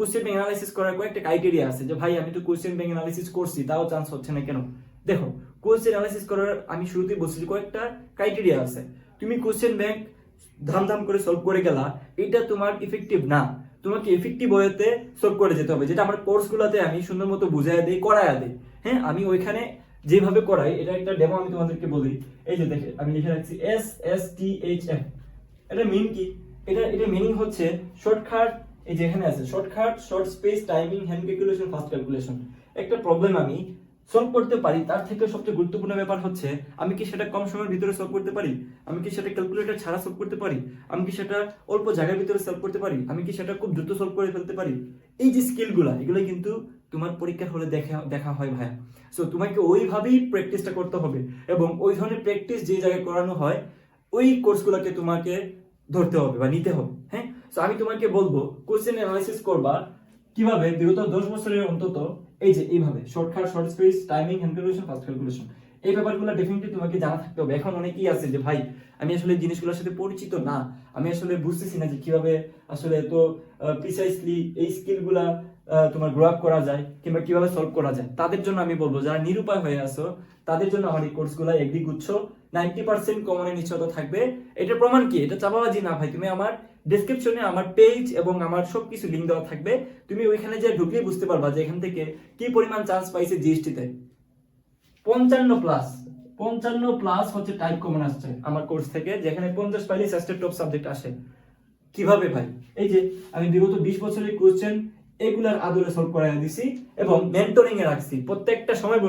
Question bank analysis করার কয়েকটা criteria আছে যে, ভাই, আমি তো কোশ্চেন ব্যাংক অ্যানালাইসিস করছি, তাও চান্স হচ্ছে না কেন? দেখো কোশ্চেন অ্যানালাইসিস করার আমি শুরুতেই বলছি যে, কয়েকটা ক্রাইটেরিয়া আছে। তুমি কোশ্চেন ব্যাংক ধাম ধাম করে সলভ করে গেলা, এটা তোমার ইফেক্টিভ না। তোমাকে এফেক্টিভ ওয়েতে সলভ করে যেতে হবে, যেটা আমার কোর্সগুলোতে আমি সুন্দর মতো বুঝাই দিই করায়া দিই। হ্যাঁ আমি ওইখানে যেভাবে করাই, এটা একটা ডেমো আমি তোমাদেরকে বলি। এই যে দেখে আমি লিখে রাখছি S S T H F এটা মিন কি? এটা এটা মিনিং হচ্ছে শর্টকাট এই যে এখানে আছে shortcut short space timing hand calculation fast calculation একটা প্রবলেম আমি সলভ করতে পারি, তার থেকে সবচেয়ে গুরুত্বপূর্ণ ব্যাপার হচ্ছে, আমি কি সেটা কম সময়ের ভিতরে সলভ করতে পারি? আমি কি সেটা ক্যালকুলেটর ছাড়া সলভ করতে পারি? আমি কি সেটা অল্প জায়গার ভিতরে সলভ করতে পারি? আমি কি সেটা খুব দ্রুত সলভ করে ফেলতে পারি? এই যে স্কিলগুলো এগুলো কিন্তু তোমার পরীক্ষার হলে দেখা দেখা হয় ভাইয়া। সো তোমাকে ওইভাবেই প্র্যাকটিসটা করতে হবে এবং ওই ধরনের প্র্যাকটিস যে জায়গায় করানো হয়, ওই কোর্সগুলোকে তোমাকে ধরতে হবে বা নিতে হবে হ্যাঁ? তো আমি তোমাকে বলব কোশ্চেন অ্যানালাইসিস করবা কীভাবে বিগত দশ বছরের অন্তত, এই যে এইভাবে shortcut short space timing hand calculation fast calculation এই ব্যাপারগুলো ডেফিনেটলি তোমাকে জানা থাকতে হবে। এখন অনেকেই আছে যে, ভাই, আমি আসলে জিনিসগুলোর সাথে পরিচিত না। আমি আসলে বুঝতেছি না যে কীভাবে আসলে এত প্রিসাইসলি এই স্কিলগুলা তোমার গ্রো আপ করা যায় কিংবা কীভাবে সলভ করা যায়। তাদের জন্য আমি বলব, যারা নিরুপায় হয়ে আসো তাদের জন্য আমার এই কোর্সগুলো একদিক গুচ্ছ নাইনটি পার্সেন্ট কমনের নিশ্চয়তা থাকবে। এটা প্রমাণ কি? এটা চাপাবাজি না, ভাই। তুমি আমার ডেসক্রিপশনে আমার পেজ এবং আমার সবকিছু লিঙ্ক দেওয়া থাকবে। তুমি ওইখানে যে ঢুকলেই বুঝতে পারবা যে এখান থেকে কি পরিমাণ চান্স পাইছে জিএসটিতে পঞ্চান্ন প্লাস পঞ্চান্ন প্লাস হচ্ছে টাইপ কমন আসছে আমার কোর্স থেকে, যেখানে পঞ্চাশ পাইলে ষষ্ঠের টপ সাবজেক্ট আসে। কীভাবে ভাই? এই যে আমি বিগত বিশ বছরের কোশ্চেন এগুলার আদলে সলভ করাই দিছি এবং মেন্টরিং এ রাখছি। প্রত্যেকটা সময় বলে